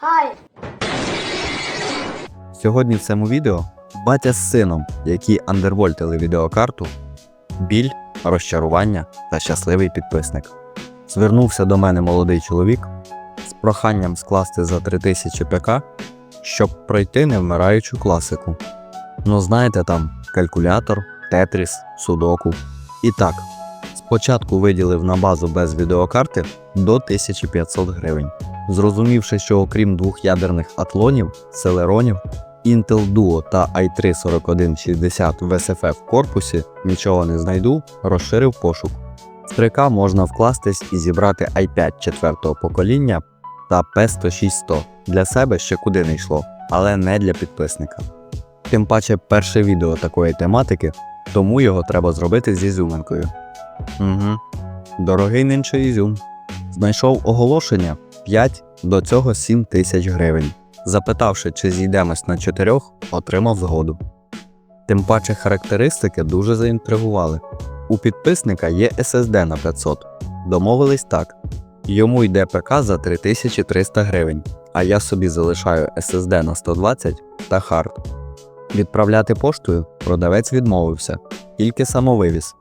Хай! Сьогодні в цьому відео батя з сином, які андервольтили відеокарту, біль, розчарування та щасливий підписник. Звернувся до мене молодий чоловік з проханням скласти за 3000 ПК, щоб пройти невмираючу класику. Ну, знаєте там калькулятор, тетріс, судоку. І так, спочатку виділив на базу без відеокарти до 1500 гривень. Зрозумівши, що окрім двох ядерних атлонів, селеронів, Intel Duo та i3-4160 в SFF корпусі нічого не знайду, розширив пошук. В 3К можна вкластись і зібрати i5 четвертого покоління та P106100. Для себе ще куди не йшло, але не для підписника. Тим паче перше відео такої тематики, тому його треба зробити з ізюминкою. Угу. Дорогий нинче ізюм. Знайшов оголошення 5 до цього 7 тисяч гривень. Запитавши, чи зійдемось на чотирьох, отримав згоду. Тим паче характеристики дуже заінтригували. У підписника є SSD на 500. Домовились так. Йому йде ПК за 3300 гривень, а я собі залишаю SSD на 120 та хард. Відправляти поштою продавець відмовився, тільки самовивіз.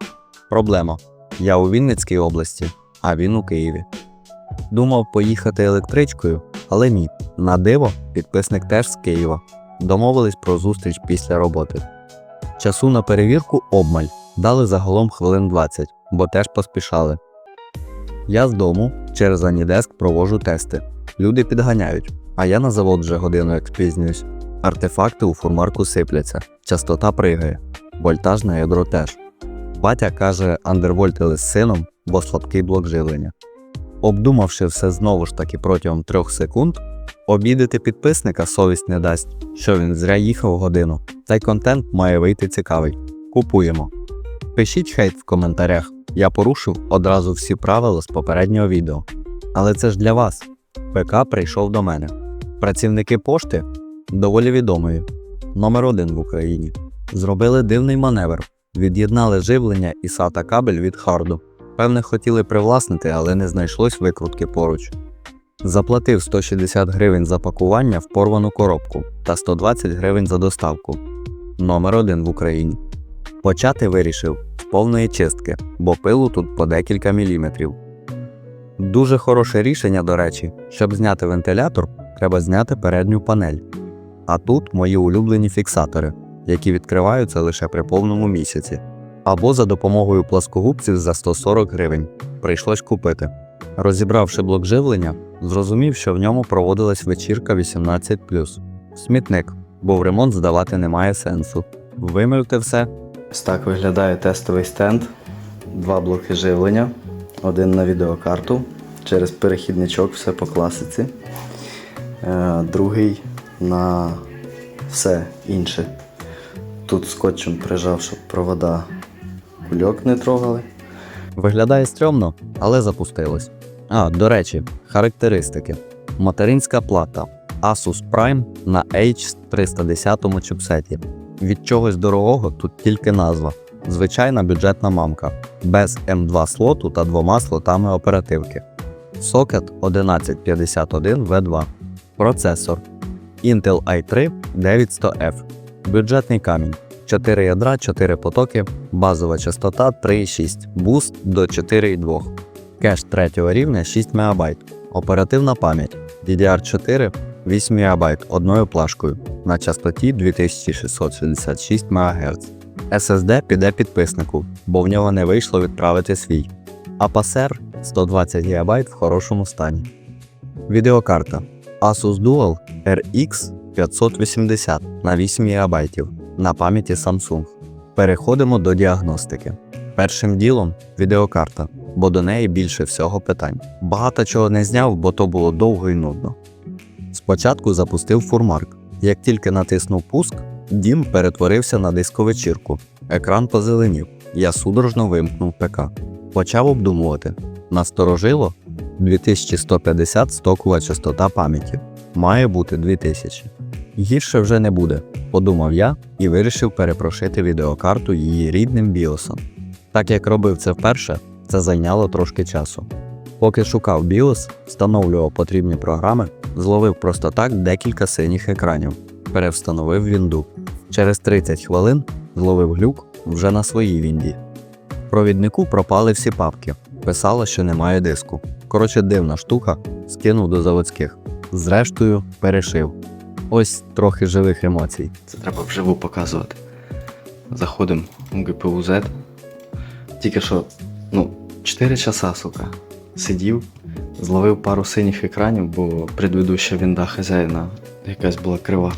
Проблема. Я у Вінницькій області, а він у Києві. Думав поїхати електричкою, але ні. На диво, підписник теж з Києва. Домовились про зустріч після роботи. Часу на перевірку обмаль. Дали загалом хвилин 20, бо теж поспішали. Я з дому через Анідеск провожу тести. Люди підганяють, а я на завод вже годину як спізнююсь. Артефакти у фурмарку сипляться, частота пригає, вольтаж на ядро теж. Батя каже, андервольтили з сином, бо слабкий блок живлення. Обдумавши все знову ж таки протягом трьох секунд, обідати підписника совість не дасть, що він зря їхав годину, та й контент має вийти цікавий. Купуємо. Пишіть хейт в коментарях. Я порушив одразу всі правила з попереднього відео. Але це ж для вас. ПК прийшов до мене. Працівники пошти доволі відомої. Номер один в Україні. Зробили дивний маневр. Від'єднали живлення і SATA кабель від харду. Певне, хотіли привласнити, але не знайшлось викрутки поруч. Заплатив 160 гривень за пакування в порвану коробку та 120 гривень за доставку. Номер один в Україні. Почати вирішив з повної чистки, бо пилу тут по декілька міліметрів. Дуже хороше рішення, до речі, щоб зняти вентилятор, треба зняти передню панель. А тут мої улюблені фіксатори, які відкриваються лише при повному місяці. Або за допомогою пласкогубців за 140 гривень. Прийшлось купити. Розібравши блок живлення, зрозумів, що в ньому проводилась вечірка 18. Смітник, бо в ремонт здавати немає сенсу. Вимивте все. Ось так виглядає тестовий стенд. Два блоки живлення, один на відеокарту, через перехідничок, все по класиці. Е, Другий на все інше. Тут скотчем прижав, щоб провода кульок не трогали. Виглядає стрьомно, але запустилось. А, до речі, характеристики. Материнська плата Asus Prime на H310 чипсеті. Від чогось дорогого тут тільки назва. Звичайна бюджетна мамка, без M2 слоту та двома слотами оперативки. Сокет 1151 V2. Процесор Intel i3 9100F. Бюджетний камінь. 4 ядра, 4 потоки, базова частота 3,6, буст до 4,2. Кеш третього рівня 6 МБ. Оперативна пам'ять DDR4 8 МБ одною плашкою на частоті 2666 МГц. SSD піде підписнику, бо в нього не вийшло відправити свій. А пасер 120 ГБ в хорошому стані. Відеокарта Asus Dual RX 580 на 8 ГБ на пам'яті Samsung. Переходимо до діагностики. Першим ділом відеокарта, бо до неї більше всього питань. Багато чого не зняв, бо то було довго і нудно. Спочатку запустив фурмарк. Як тільки натиснув пуск, дім перетворився на дисковечірку. Екран позеленів. Я судорожно вимкнув ПК. Почав обдумувати. Насторожило 2150 стокова частота пам'яті. Має бути 2000. Гірше вже не буде, подумав я і вирішив перепрошити відеокарту її рідним біосом. Так як робив це вперше, це зайняло трошки часу. Поки шукав BIOS, встановлював потрібні програми, зловив просто так декілька синіх екранів, перевстановив вінду. Через 30 хвилин зловив глюк вже на своїй вінді. Провіднику пропали всі папки. Писало, що немає диску. Коротше, дивна штука, скинув до заводських. Зрештою, перешив. Ось трохи живих емоцій. Це треба вживу показувати. Заходимо у ГПУ Z. Тільки що, ну, 4 часа, сука. Сидів, зловив пару синіх екранів, бо предведуща вінда хазяїна якась була крива.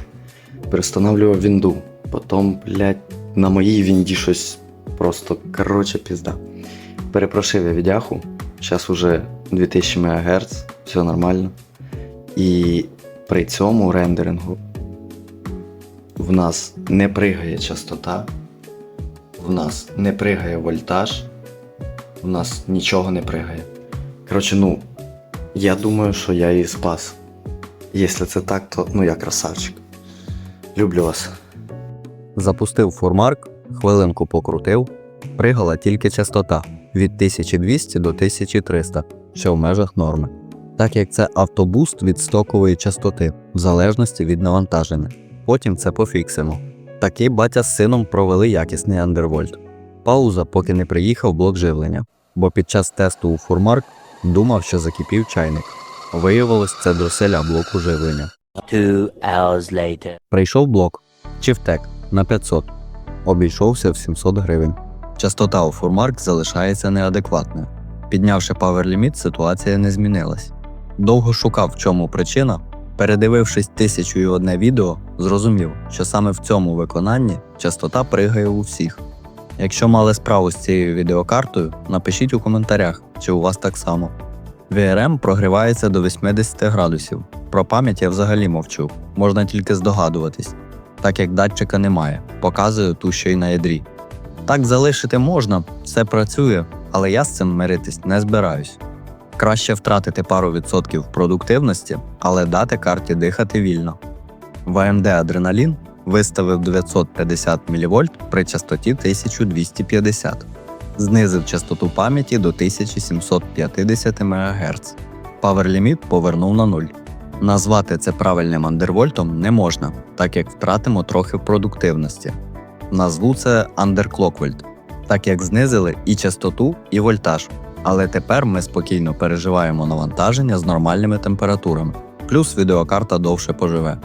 Перестановлював вінду. Потім, блядь, на моїй вінді щось просто короче пізда. Перепрошив я відяху. Зараз уже 2000 МГц, все нормально. І при цьому рендерингу в нас не пригає частота, в нас не пригає вольтаж, в нас нічого не пригає. Коротше, ну, я думаю, що я її спас. Якщо це так, то ну я красавчик. Люблю вас. Запустив фурмарк, хвилинку покрутив, пригала тільки частота від 1200 до 1300, що в межах норми. Так як це автобуст від стокової частоти, в залежності від навантаження. Потім це пофіксимо. Такий батя з сином провели якісний андервольт. Пауза, поки не приїхав блок живлення, бо під час тесту у фурмарк думав, що закипів чайник. Виявилось, це дроселя блоку живлення. Two hours later. Прийшов блок чи втек на 500, обійшовся в 700 гривень. Частота у фурмарк залишається неадекватною. Піднявши паверліміт, ситуація не змінилась. Довго шукав, в чому причина. Передивившись тисячу і одне відео, зрозумів, що саме в цьому виконанні частота пригає у всіх. Якщо мали справу з цією відеокартою, напишіть у коментарях, чи у вас так само. VRM прогрівається до 80 градусів. Про пам'ять я взагалі мовчу, можна тільки здогадуватись, так як датчика немає, показую ту, що й на ядрі. Так залишити можна, все працює, але я з цим миритись не збираюсь. Краще втратити пару відсотків продуктивності, але дати карті дихати вільно. В AMD Adrenalin виставив 950 мВ при частоті 1250, знизив частоту пам'яті до 1750 МГц. PowerLimit повернув на нуль. Назвати це правильним андервольтом не можна, так як втратимо трохи продуктивності. Назву це андерклоквольт, так як знизили і частоту, і вольтаж. Але тепер ми спокійно переживаємо навантаження з нормальними температурами, плюс відеокарта довше поживе.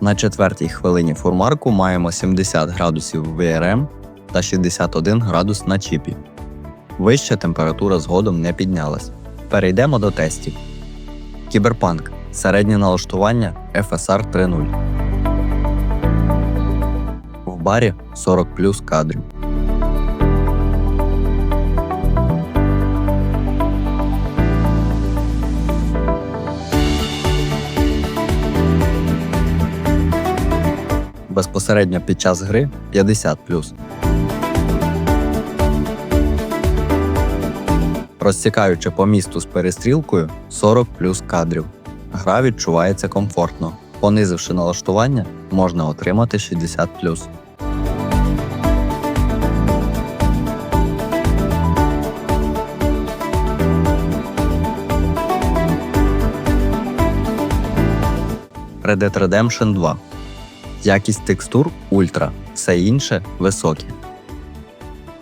На четвертій хвилині фурмарку маємо 70 градусів VRM та 61 градус на чіпі. Вища температура згодом не піднялась. Перейдемо до тестів. Кіберпанк. Середнє налаштування FSR 3.0. В барі 40 плюс кадрів. Безпосередньо під час гри 50 плюс. Розтікаючи по місту з перестрілкою 40 плюс кадрів. Гра відчувається комфортно. Понизивши налаштування, можна отримати 60 плюс. Red Dead Redemption 2. Якість текстур ультра, все інше високі.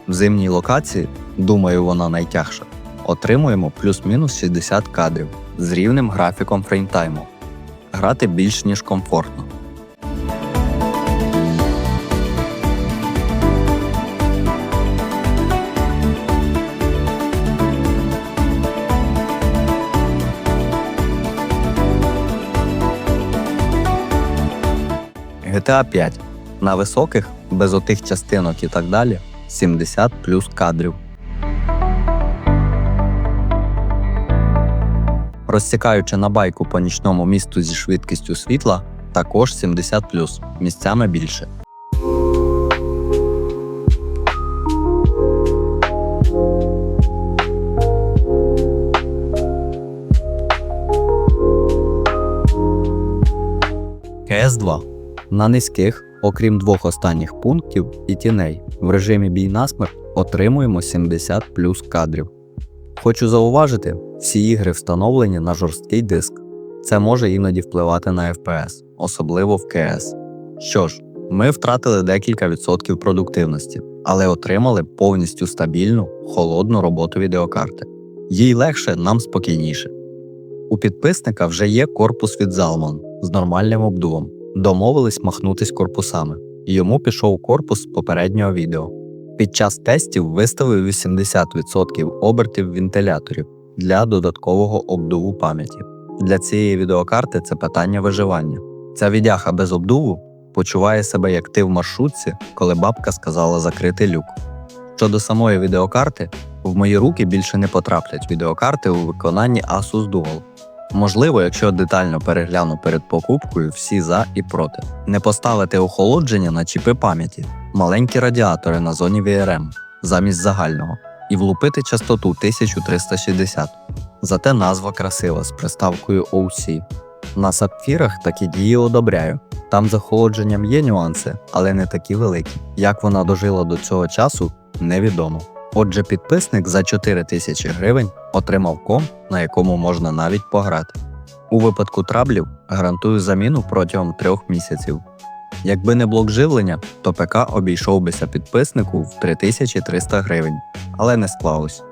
В зимній локації, думаю, вона найтягша, отримуємо плюс-мінус 60 кадрів з рівним графіком фреймтайму. Грати більш ніж комфортно. GTA 5 на високих, без отих частинок і так далі 70 плюс кадрів. Розсікаючи на байку по нічному місту зі швидкістю світла, також 70 плюс, місцями більше. КС-2 на низьких, окрім двох останніх пунктів і тіней, в режимі бій насмерть отримуємо 70 плюс кадрів. Хочу зауважити, Всі ігри встановлені на жорсткий диск. Це може іноді впливати на FPS, особливо в КС. Що ж, ми втратили декілька відсотків продуктивності, але отримали повністю стабільну, холодну роботу відеокарти. Їй легше, нам спокійніше. У підписника вже є корпус від Zalman з нормальним обдувом. Домовились махнутись корпусами. Йому пішов корпус з попереднього відео. Під час тестів виставив 80% обертів вентиляторів для додаткового обдуву пам'яті. Для цієї відеокарти це питання виживання. Ця відяха без обдуву почуває себе як ти в маршрутці, коли бабка сказала закрити люк. Щодо самої відеокарти, в мої руки більше не потраплять відеокарти у виконанні Asus Dual. Можливо, якщо детально перегляну перед покупкою всі за і проти. Не поставити охолодження на чіпи пам'яті, маленькі радіатори на зоні VRM замість загального і влупити частоту 1360. Зате назва красива з приставкою OC. На сапфірах такі дії одобряю. Там з охолодженням є нюанси, але не такі великі. Як вона дожила до цього часу, невідомо. Отже, підписник за 4 тисячі гривень отримав ком, на якому можна навіть пограти. У випадку траблів гарантую заміну протягом трьох місяців. Якби не блок живлення, то ПК обійшов бися підписнику в 3300 гривень, але не склалось.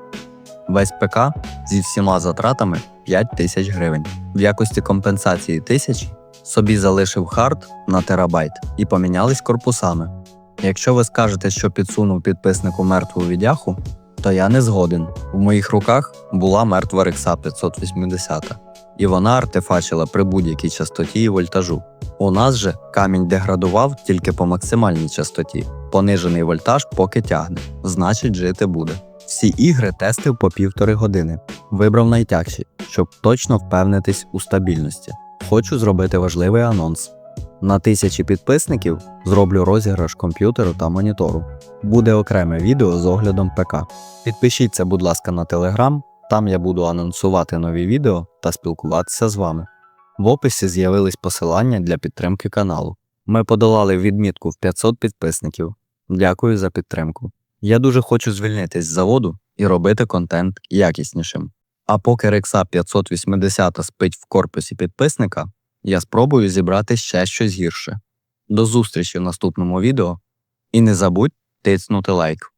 Весь ПК зі всіма затратами 5 тисяч гривень. В якості компенсації тисячі собі залишив хард на терабайт і помінялись корпусами. Якщо ви скажете, що підсунув підписнику мертву відяху, то я не згоден. В моїх руках була мертва Рекса 580, і вона артефачила при будь-якій частоті і вольтажу. У нас же камінь деградував тільки по максимальній частоті. Понижений вольтаж поки тягне, значить жити буде. Всі ігри тестив по півтори години. Вибрав найтягші, щоб точно впевнитись у стабільності. Хочу зробити важливий анонс. На тисячі підписників зроблю розіграш комп'ютеру та монітору. Буде окреме відео з оглядом ПК. Підпишіться, будь ласка, на телеграм, там я буду анонсувати нові відео та спілкуватися з вами. В описі з'явились посилання для підтримки каналу. Ми подолали відмітку в 500 підписників. Дякую за підтримку. Я дуже хочу звільнитись з заводу і робити контент якіснішим. А поки Рекса 580 спить в корпусі підписника, я спробую зібрати ще щось гірше. До зустрічі в наступному відео і не забудь тиснути лайк.